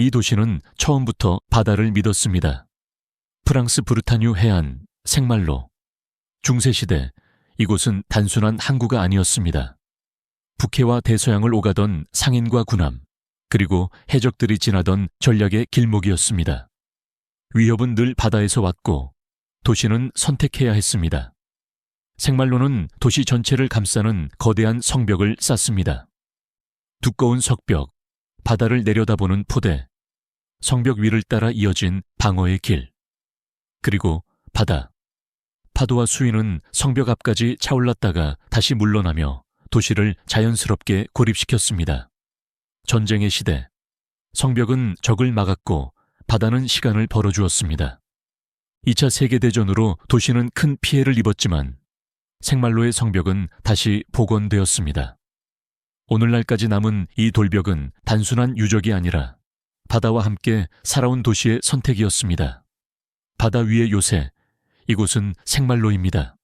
이 도시는 처음부터 바다를 믿었습니다. 프랑스 브르타뉴 해안, 생말로. 중세시대, 이곳은 단순한 항구가 아니었습니다. 북해와 대서양을 오가던 상인과 군함, 그리고 해적들이 지나던 전략의 길목이었습니다. 위협은 늘 바다에서 왔고, 도시는 선택해야 했습니다. 생말로는 도시 전체를 감싸는 거대한 성벽을 쌓습니다. 두꺼운 석벽, 바다를 내려다보는 포대, 성벽 위를 따라 이어진 방어의 길, 그리고 바다. 파도와 수위는 성벽 앞까지 차올랐다가 다시 물러나며 도시를 자연스럽게 고립시켰습니다. 전쟁의 시대. 성벽은 적을 막았고 바다는 시간을 벌어주었습니다. 2차 세계대전으로 도시는 큰 피해를 입었지만 생말로의 성벽은 다시 복원되었습니다. 오늘날까지 남은 이 돌벽은 단순한 유적이 아니라 바다와 함께 살아온 도시의 선택이었습니다. 바다 위의 요새, 이곳은 생말로입니다.